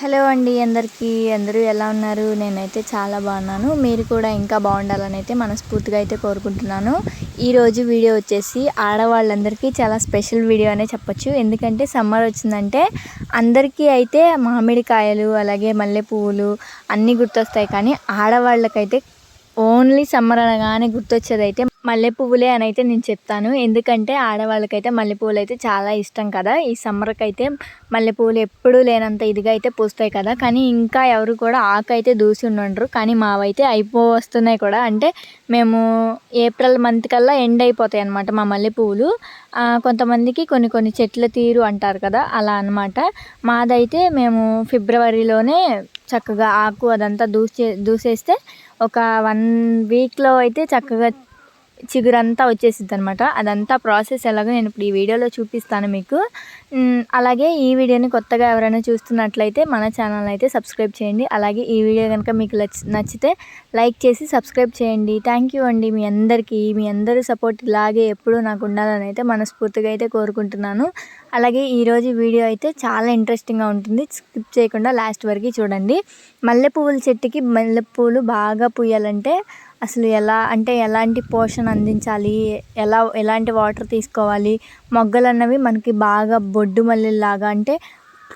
Hello అండి అందరికీ. అందరూ ఎలా ఉన్నారు? నేనైతే చాలా బాగున్నాను. మీరు కూడా ఇంకా బాగుండాలని అయితే మనస్ఫూర్తిగా అయితే కోరుకుంటున్నాను. ఈరోజు వీడియో వచ్చేసి ఆడవాళ్ళందరికీ చాలా స్పెషల్ వీడియో అనే చెప్పొచ్చు. ఎందుకంటే సమ్మర్ వచ్చిందంటే అందరికీ అయితే మామిడికాయలు అలాగే మల్లె పువ్వులు అన్నీ గుర్తొస్తాయి. కానీ ఆడవాళ్ళకైతే ఓన్లీ సమ్మర్ అనగానే గుర్తొచ్చేది అయితే మల్లె పువ్వులే అని అయితే నేను చెప్తాను. ఎందుకంటే ఆడవాళ్ళకైతే మల్లె పువ్వులు అయితే చాలా ఇష్టం కదా. ఈ సమ్మర్కి అయితే మల్లె పువ్వులు ఎప్పుడూ లేనంత ఇదిగా అయితే పూస్తాయి కదా. కానీ ఇంకా ఎవరు కూడా ఆకు అయితే దూసి ఉండరు కానీ మావైతే అయిపో వస్తున్నాయి కూడా. అంటే మేము ఏప్రిల్ మంత్ కల్లా ఎండ్ అయిపోతాయి అనమాట మా మల్లె పువ్వులు కొంతమందికి కొన్ని కొన్ని చెట్ల తీరు అంటారు కదా అలా అనమాట మాదైతే మేము ఫిబ్రవరిలోనే చక్కగా ఆకు అదంతా దూసే దూసేస్తే ఒక వన్ వీక్లో అయితే చక్కగా చిగురంతా వచ్చేసిద్ది అనమాట అదంతా ప్రాసెస్ ఎలాగో నేను ఇప్పుడు ఈ వీడియోలో చూపిస్తాను మీకు. అలాగే ఈ వీడియోని కొత్తగా ఎవరైనా చూస్తున్నట్లయితే మన ఛానల్ అయితే సబ్స్క్రైబ్ చేయండి. అలాగే ఈ వీడియో కనుక మీకు నచ్చితే లైక్ చేసి సబ్స్క్రైబ్ చేయండి. థ్యాంక్ యూ అండి మీ అందరికీ మీ అందరి సపోర్ట్ ఇలాగే ఎప్పుడూ నాకు ఉండాలని అయితే మనస్ఫూర్తిగా అయితే కోరుకుంటున్నాను. అలాగే ఈరోజు వీడియో అయితే చాలా ఇంట్రెస్టింగ్గా ఉంటుంది. స్కిప్ చేయకుండా లాస్ట్ వరకు చూడండి. మల్లె పువ్వుల చెట్టుకి మల్లె పువ్వులు బాగా పూయాలంటే అసలు ఎలా అంటే ఎలాంటి పోషణ అందించాలి ఎలా ఎలాంటి వాటర్ తీసుకోవాలి మొగ్గలు అన్నవి మనకి బాగా బొడ్డు మల్లెలాగా అంటే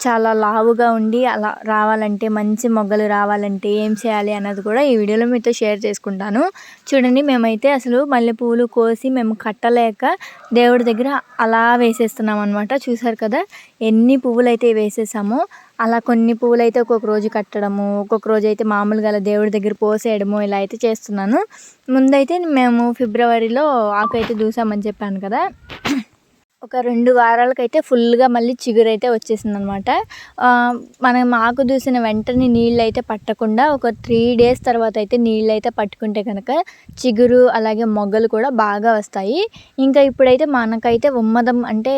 చాలా లావుగా ఉండి అలా రావాలంటే మంచి మొగ్గలు రావాలంటే ఏం చేయాలి అన్నది కూడా ఈ వీడియోలో మీతో షేర్ చేసుకుంటాను. చూడండి మేమైతే అసలు మల్లెపూలు కోసి మేము కట్టలేక దేవుడి దగ్గర అలా వేసేస్తున్నాం అనమాట చూసారు కదా ఎన్ని పువ్వులు అయితే వేసేసామో అలా కొన్ని పువ్వులు అయితే ఒక్కొక్క రోజు కట్టడము ఒక్కొక్క రోజు అయితే మామూలుగా అలా దేవుడి దగ్గర పోసేయడము ఇలా అయితే చేస్తున్నాను. ముందైతే మేము ఫిబ్రవరిలో ఆకు అయితే దూసామని చెప్పాను కదా ఒక రెండు వారాలకైతే ఫుల్గా మళ్ళీ చిగురైతే వచ్చేసింది అనమాట మనం ఆకు దూసిన వెంటనే నీళ్ళు అయితే పట్టకుండా ఒక త్రీ డేస్ తర్వాత అయితే నీళ్ళు అయితే పట్టుకుంటే కనుక చిగురు అలాగే మొగ్గలు కూడా బాగా వస్తాయి. ఇంకా ఇప్పుడైతే మనకైతే ఉమ్మదం అంటే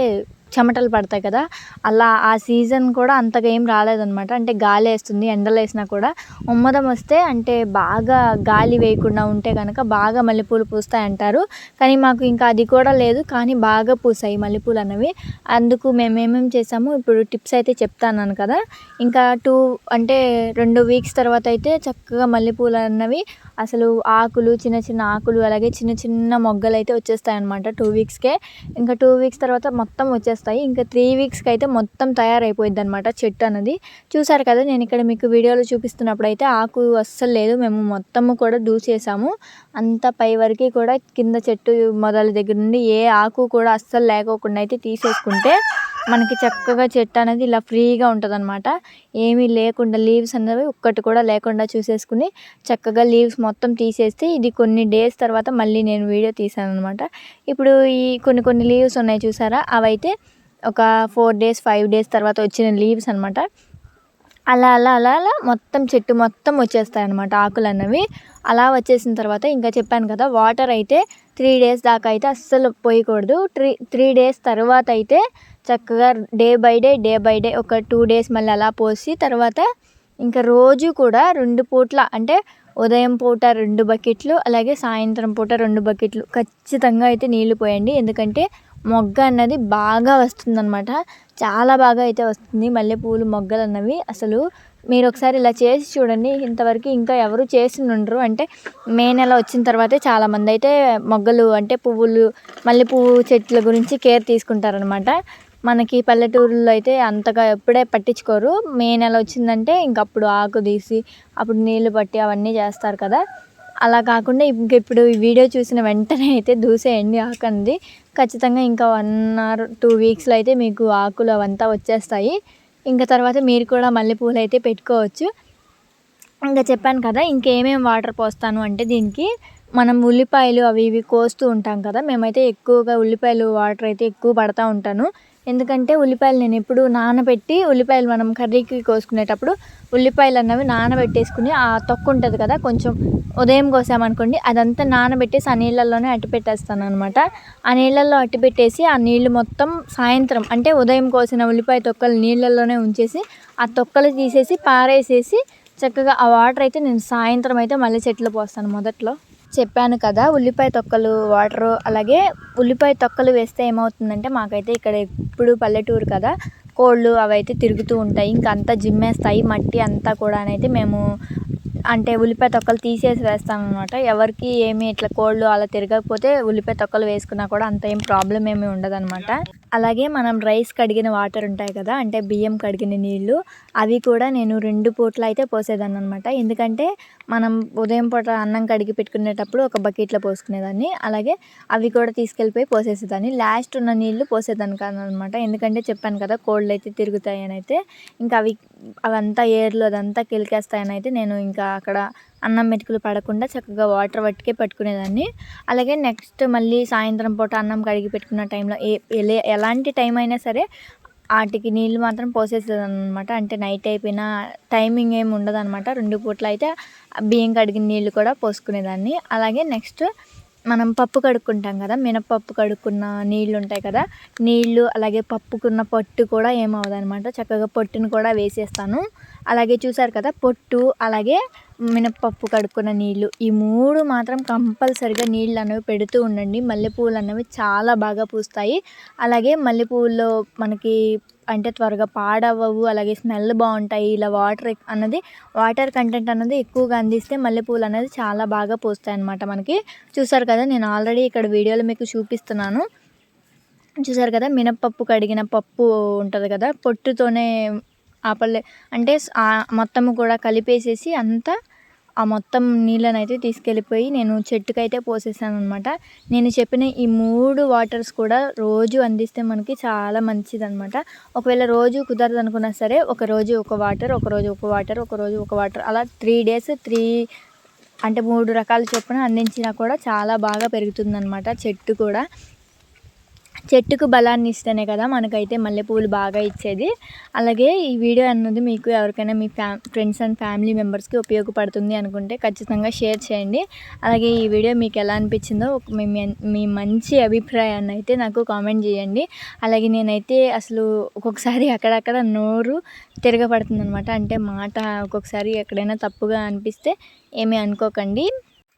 చెమటలు పడతాయి కదా అలా ఆ సీజన్ కూడా అంతగా ఏం రాలేదనమాట అంటే గాలి వేస్తుంది ఎండలు వేసినా కూడా ఉమ్మదం వస్తే అంటే బాగా గాలి వేయకుండా ఉంటే కనుక బాగా మల్లెపూలు పూస్తాయి అంటారు. కానీ మాకు ఇంకా అది కూడా లేదు కానీ బాగా పూసాయి మల్లెపూలు అన్నవి అందుకు మేము ఏమేమి చేసాము ఇప్పుడు టిప్స్ అయితే చెప్తాను కదా. ఇంకా టూ అంటే రెండు వీక్స్ తర్వాత అయితే చక్కగా మల్లెపూలు అన్నవి అసలు ఆకులు చిన్న చిన్న ఆకులు అలాగే చిన్న చిన్న మొగ్గలు అయితే వచ్చేస్తాయి అనమాట టూ వీక్స్కే. ఇంకా టూ వీక్స్ తర్వాత మొత్తం వచ్చేస్తాయి. ఇంకా త్రీ వీక్స్కి అయితే మొత్తం తయారైపోయింది అనమాట చెట్టు అన్నది. చూసారు కదా నేను ఇక్కడ మీకు వీడియోలో చూపిస్తున్నప్పుడు అయితే ఆకు అస్సలు లేదు. మేము మొత్తము కూడా దూసేసాము. అంత పై వరకు కూడా కింద చెట్టు మొదల దగ్గర నుండి ఏ ఆకు కూడా అస్సలు లేకోకుండా అయితే తీసేసుకుంటే మనకి చక్కగా చెట్టు అనేది ఇలా ఫ్రీగా ఉంటుంది అనమాట ఏమీ లేకుండా లీవ్స్ అనేవి ఒక్కటి కూడా లేకుండా చూసేసుకుని చక్కగా లీవ్స్ మొత్తం తీసేస్తే ఇది కొన్ని డేస్ తర్వాత మళ్ళీ నేను వీడియో తీసాను అనమాట ఇప్పుడు ఈ కొన్ని కొన్ని లీవ్స్ ఉన్నాయి చూసారా? అవైతే ఒక ఫోర్ డేస్ ఫైవ్ డేస్ తర్వాత వచ్చిన లీవ్స్ అనమాట అలా అలా అలా అలా మొత్తం చెట్టు మొత్తం వచ్చేస్తాయి అనమాట ఆకులు అన్నవి అలా వచ్చేసిన తర్వాత ఇంకా చెప్పాను కదా వాటర్ అయితే త్రీ డేస్ దాకా అయితే అస్సలు పోయకూడదు. త్రీ త్రీ డేస్ తర్వాత అయితే చక్కగా day by day day by day ఒక టూ డేస్ మళ్ళీ అలా పోసి తర్వాత ఇంకా రోజు కూడా రెండు పూట్ల అంటే ఉదయం పూట రెండు బకెట్లు అలాగే సాయంత్రం పూట రెండు బకెట్లు ఖచ్చితంగా అయితే నీళ్ళు పోయండి. ఎందుకంటే మొగ్గ అన్నది బాగా వస్తుందన్నమాట. చాలా బాగా అయితే వస్తుంది. మల్లెపూలు మొగ్గలు అన్నవి అసలు మీరు ఒకసారి ఇలా చేసి చూడండి. ఇంతవరకు ఇంకా ఎవరు చేసి ఉండరు. అంటే మే నెల వచ్చిన తర్వాతే చాలామంది అయితే మొగ్గలు అంటే పువ్వులు మల్లె పువ్వు చెట్ల గురించి కేర్ తీసుకుంటారనమాట మనకి పల్లెటూరులో అయితే అంతగా ఎప్పుడే పట్టించుకోరు. మే నెల వచ్చిందంటే ఇంక అప్పుడు ఆకు తీసి అప్పుడు నీళ్ళు పట్టి అవన్నీ చేస్తారు కదా. అలా కాకుండా ఇంక ఇప్పుడు ఈ వీడియో చూసిన వెంటనే అయితే దూసేయండి ఆకు అనేది ఖచ్చితంగా ఇంకా వన్ ఆర్ టూ వీక్స్లో అయితే మీకు ఆకులు అవంతా వచ్చేస్తాయి. ఇంకా తర్వాత మీరు కూడా మల్లెపూలు అయితే పెట్టుకోవచ్చు. ఇంకా చెప్పాను కదా ఇంకేమేమి వాటర్ పోస్తాను అంటే దీనికి మనం ఉల్లిపాయలు అవి ఇవి కోస్తూ ఉంటాం కదా. మేమైతే ఎక్కువగా ఉల్లిపాయలు వాటర్ అయితే ఎక్కువ పడతా ఉంటాను. ఎందుకంటే ఉల్లిపాయలు నేను ఎప్పుడు నానబెట్టి ఉల్లిపాయలు మనం కర్రీకి కోసుకునేటప్పుడు ఉల్లిపాయలు అన్నవి నానబెట్టేసుకుని ఆ తొక్కు ఉంటుంది కదా కొంచెం ఉదయం కోసామనుకోండి అదంతా నానబెట్టేసి ఆ నీళ్ళల్లోనే అట్టి పెట్టేస్తాను అనమాట ఆ నీళ్ళల్లో అట్టి పెట్టేసి ఆ నీళ్ళు మొత్తం సాయంత్రం అంటే ఉదయం కోసిన ఉల్లిపాయ తొక్కలు నీళ్ళల్లోనే ఉంచేసి ఆ తొక్కలు తీసేసి పారేసేసి చక్కగా ఆ వాటర్ అయితే నేను సాయంత్రం అయితే మళ్ళీ చెట్లు పోస్తాను మొదట్లో. చెప్పాను కదా ఉల్లిపాయ తొక్కలు వాటరు అలాగే ఉల్లిపాయ తొక్కలు వేస్తే ఏమవుతుందంటే మాకైతే ఇక్కడ ఎప్పుడు పల్లెటూరు కదా కోళ్ళు అవైతే తిరుగుతూ ఉంటాయి. ఇంకా అంతా జిమ్మేస్తాయి మట్టి అంతా కూడా అయితే మేము అంటే ఉల్లిపాయ తొక్కలు తీసేసి వేస్తాం అనమాట ఎవరికి ఏమి ఇట్లా కోళ్ళు అలా తిరగకపోతే ఉల్లిపాయ తొక్కలు వేసుకున్నా కూడా అంత ఏం ప్రాబ్లం ఏమి ఉండదన్నమాట. అలాగే మనం రైస్ కడిగిన వాటర్ ఉంటాయి కదా అంటే బియ్యం కడిగిన నీళ్ళు అవి కూడా నేను రెండు పూట్ల అయితే పోసేదాన్ని అనమాట ఎందుకంటే మనం ఉదయం పూట అన్నం కడిగి పెట్టుకునేటప్పుడు ఒక బకెట్లో పోసుకునేదాన్ని. అలాగే అవి కూడా తీసుకెళ్ళిపోయి పోసేసేదాన్ని. లాస్ట్ ఉన్న నీళ్ళు పోసేదాన్ని కాదనమాట ఎందుకంటే చెప్పాను కదా కోళ్ళు అయితే తిరుగుతాయి అని అయితే. ఇంకా అవి అవంతా ఏర్లు అదంతా కిలికేస్తాయని అయితే నేను ఇంకా అక్కడ అన్నం మెతుకులు పడకుండా చక్కగా వాటర్ పట్టుకే పట్టుకునేదాన్ని. అలాగే నెక్స్ట్ మళ్ళీ సాయంత్రం పూట అన్నం కడిగి పెట్టుకున్న టైంలో ఏ ఎలాంటి టైం అయినా సరే వాటికి నీళ్ళు మాత్రం పోసేస్తుంది అనమాట అంటే నైట్ అయిపోయినా టైమింగ్ ఏమి ఉండదు అనమాట రెండు పూట్ల అయితే బియ్యం కడిగిన నీళ్ళు కూడా పోసుకునేదాన్ని. అలాగే నెక్స్ట్ మనం పప్పు కడుక్కుంటాం కదా మినపప్పు కడుక్కున్న నీళ్ళు ఉంటాయి కదా నీళ్ళు అలాగే పప్పుకున్న పొట్టు కూడా ఏమవదనమాట చక్కగా పొట్టును కూడా వేసేస్తాను. అలాగే చూసారు కదా పొట్టు అలాగే మినపప్పు కడుక్కున్న నీళ్ళు ఈ మూడు మాత్రం కంపల్సరిగా నీళ్ళు అనేవి పెడుతూ ఉండండి. మల్లెపూలు అనేవి చాలా బాగా పూస్తాయి. అలాగే మల్లెపూల్లో మనకి అంటే త్వరగా పాడవవు అలాగే స్మెల్ బాగుంటాయి ఇలా వాటర్ అన్నది వాటర్ కంటెంట్ అన్నది ఎక్కువగా అందిస్తే మల్లెపూలు అనేది చాలా బాగా పూస్తాయి అన్నమాట మనకి. చూసారు కదా నేను ఆల్రెడీ ఇక్కడ వీడియోలో మీకు చూపిస్తున్నాను. చూసారు కదా మినప్పప్పు కడిగిన పప్పు ఉంటుంది కదా పొట్టుతోనే ఆపలే అంటే మొత్తము కూడా కలిపేసేసి అంతా ఆ మొత్తం నీళ్ళని అయితే తీసుకెళ్ళిపోయి నేను చెట్టుకైతే పోసేసాను అనమాట నేను చెప్పిన ఈ మూడు వాటర్స్ కూడా రోజు అందిస్తే మనకి చాలా మంచిదనమాట ఒకవేళ రోజు కుదరదు అనుకున్నా సరే ఒక రోజు ఒక వాటర్ ఒక రోజు ఒక వాటర్ ఒక రోజు ఒక వాటర్ అలా త్రీ డేస్ త్రీ అంటే మూడు రకాల చొప్పున అందించినా కూడా చాలా బాగా పెరుగుతుందన్నమాట చెట్టు కూడా. చెట్టుకు బలాన్ని ఇస్తేనే కదా మనకైతే మల్లెపూలు బాగా ఇచ్చేది. అలాగే ఈ వీడియో అన్నది మీకు ఎవరికైనా మీ ఫ్యా ఫ్రెండ్స్ అండ్ ఫ్యామిలీ మెంబర్స్కి ఉపయోగపడుతుంది అనుకుంటే ఖచ్చితంగా షేర్ చేయండి. అలాగే ఈ వీడియో మీకు ఎలా అనిపించిందో ఒక మీ మీ- మీ మంచి అభిప్రాయాన్ని అయితే నాకు కామెంట్ చేయండి. అలాగే నేనైతే అసలు ఒక్కొక్కసారి అక్కడక్కడ నోరు తిరగబడుతుంది అనమాట అంటే మాట ఒక్కొక్కసారి ఎక్కడైనా తప్పుగా అనిపిస్తే ఏమీ అనుకోకండి.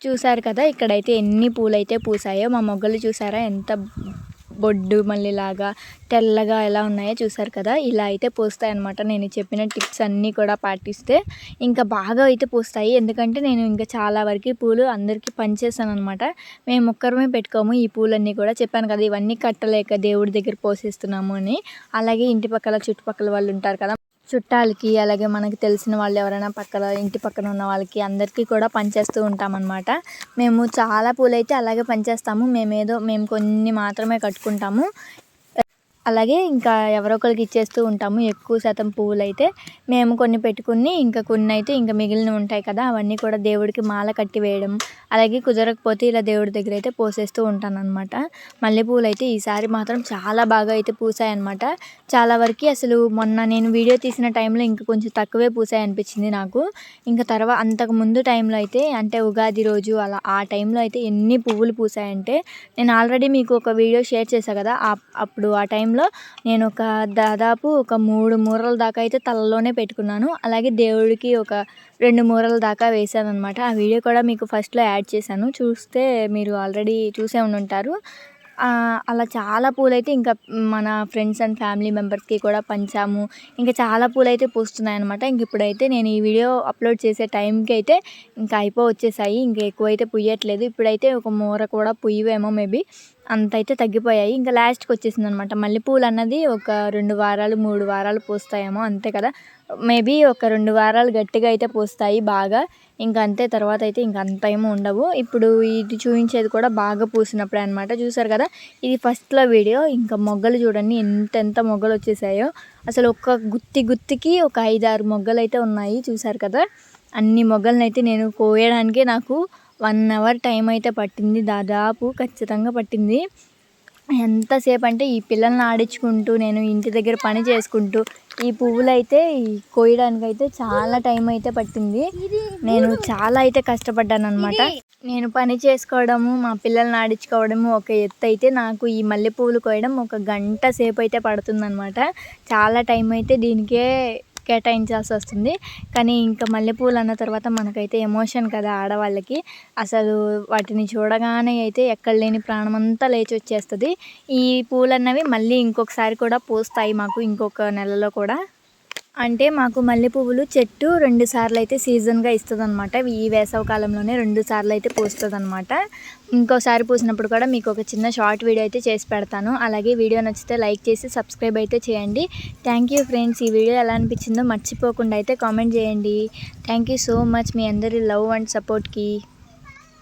చూసారు కదా ఇక్కడైతే ఎన్ని పూలైతే పూసాయో మా మొగ్గలు చూసారా? ఎంత బొడ్డు మళ్ళీలాగా తెల్లగా ఎలా ఉన్నాయో చూసారు కదా? ఇలా అయితే పూస్తాయి అనమాట నేను చెప్పిన టిప్స్ అన్నీ కూడా పాటిస్తే ఇంకా బాగా అయితే పూస్తాయి. ఎందుకంటే నేను ఇంకా చాలా వరకు పూలు అందరికీ పంచేసాను అనమాట మేము ఒక్కరమే పెట్టుకోము. ఈ పూలన్నీ కూడా చెప్పాను కదా ఇవన్నీ కట్టలేక దేవుడి దగ్గర పోసేస్తున్నాము అని. అలాగే ఇంటి పక్కల చుట్టుపక్కల వాళ్ళు ఉంటారు కదా చుట్టాలకి అలాగే మనకి తెలిసిన వాళ్ళు ఎవరైనా పక్కన ఇంటి పక్కన ఉన్న వాళ్ళకి అందరికీ కూడా పంచేస్తూ ఉంటామన్నమాట. మేము చాలా పూలైతే అలాగే పంచేస్తాము ఏదో మేము కొన్ని మాత్రమే కట్టుకుంటాము. అలాగే ఇంకా ఎవరో ఒకరికి ఇచ్చేస్తూ ఉంటాము. ఎక్కువ శాతం పువ్వులు అయితే మేము కొన్ని పెట్టుకుని ఇంకా కొన్ని అయితే ఇంకా మిగిలిన ఉంటాయి కదా అవన్నీ కూడా దేవుడికి మాల కట్టి వేయడం అలాగే కుదరకపోతే ఇలా దేవుడి దగ్గర అయితే పోసేస్తూ ఉంటాను అనమాట మల్లెపూలు అయితే ఈసారి మాత్రం చాలా బాగా అయితే పూసాయన్నమాట. చాలా వరకు అసలు మొన్న నేను వీడియో తీసిన టైంలో ఇంకా కొంచెం తక్కువే పూసాయి అనిపించింది నాకు. ఇంకా తర్వాత అంతకు ముందు టైంలో అయితే అంటే ఉగాది రోజు అలా ఆ టైంలో అయితే ఎన్ని పువ్వులు పూసాయంటే నేను ఆల్రెడీ మీకు ఒక వీడియో షేర్ చేశాను కదా అప్పుడు ఆ టైంలో నేను ఒక దాదాపు ఒక మూడు మూరల దాకా అయితే తలలోనే పెట్టుకున్నాను. అలాగే దేవుడికి ఒక రెండు మూరల దాకా వేసాను అనమాట ఆ వీడియో కూడా మీకు ఫస్ట్లో యాడ్ చేశాను. చూస్తే మీరు ఆల్రెడీ చూసే ఉండి ఉంటారు అలా చాలా పూలైతే ఇంకా మన ఫ్రెండ్స్ అండ్ ఫ్యామిలీ మెంబర్స్కి కూడా పంచాము. ఇంకా చాలా పూలు అయితే పూస్తున్నాయి అనమాట ఇంక ఇప్పుడైతే నేను ఈ వీడియో అప్లోడ్ చేసే టైంకి అయితే ఇంకా అయిపో వచ్చేసాయి. ఇంకా ఎక్కువైతే పుయ్యట్లేదు. ఇప్పుడైతే ఒక మూర కూడా పుయ్యవేమో మేబీ. అంత అయితే తగ్గిపోయాయి. ఇంకా లాస్ట్కి వచ్చేసింది అనమాట మల్లెపూలు అన్నది ఒక రెండు వారాలు మూడు వారాలు పూస్తాయేమో అంతే కదా. మేబీ ఒక రెండు వారాలు గట్టిగా అయితే పూస్తాయి బాగా. ఇంకా అంతే తర్వాత అయితే ఇంకా అంత ఏమో ఉండవు. ఇప్పుడు ఇది చూపించేది కూడా బాగా పూసినప్పుడే అనమాట చూసారు కదా? ఇది ఫస్ట్లో వీడియో. ఇంకా మొగ్గలు చూడండి ఎంత ఎంత మొగ్గలు వచ్చేసాయో. అసలు ఒక గుత్తి గుత్తికి ఒక ఐదారు మొగ్గలు అయితే ఉన్నాయి. చూసారు కదా? అన్ని మొగ్గలను అయితే నేను కోయడానికే నాకు వన్ అవర్ టైం అయితే పట్టింది దాదాపు ఖచ్చితంగా పట్టింది. ఎంతసేపు అంటే ఈ పిల్లల్ని ఆడించుకుంటూ నేను ఇంటి దగ్గర పని చేసుకుంటూ ఈ పువ్వులు అయితే ఈ కోయడానికి అయితే చాలా టైం అయితే పట్టింది. నేను చాలా అయితే కష్టపడ్డాను అనమాట నేను పని చేసుకోవడము మా పిల్లల్ని ఆడించుకోవడము ఒక ఎత్తు అయితే నాకు ఈ మల్లె పువ్వులు కోయడం ఒక గంట సేపు అయితే పడుతుందన్నమాట. చాలా టైం అయితే దీనికే కేటాయించాల్సి వస్తుంది. కానీ ఇంకా మల్లెపూలు అన్న తర్వాత మనకైతే ఎమోషన్ కదా ఆడవాళ్ళకి. అసలు వాటిని చూడగానే అయితే ఎక్కడ లేని ప్రాణం అంతా లేచి వచ్చేస్తుంది. ఈ పూలు అన్నవి మళ్ళీ ఇంకొకసారి కూడా పూస్తాయి మాకు ఇంకొక నెలలో కూడా. అంటే మాకు మల్లె పువ్వులు చెట్టు రెండు సార్లు అయితే సీజన్గా ఇస్తుంది అనమాట ఈ వేసవ కాలంలోనే రెండు సార్లు అయితే పూస్తుంది అనమాట ఇంకోసారి పూసినప్పుడు కూడా మీకు ఒక చిన్న షార్ట్ వీడియో అయితే చేసి పెడతాను. అలాగే వీడియో నచ్చితే లైక్ చేసి సబ్స్క్రైబ్ అయితే చేయండి. Thank you friends. ఈ వీడియో ఎలా అనిపించిందో మర్చిపోకుండా అయితే కామెంట్ చేయండి. థ్యాంక్ యూ సో మచ్ మీ అందరి లవ్ అండ్ సపోర్ట్కి.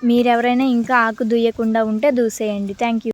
మీరెవరైనా ఇంకా ఆకు దూయకుండా ఉంటే దూసేయండి. Thank you.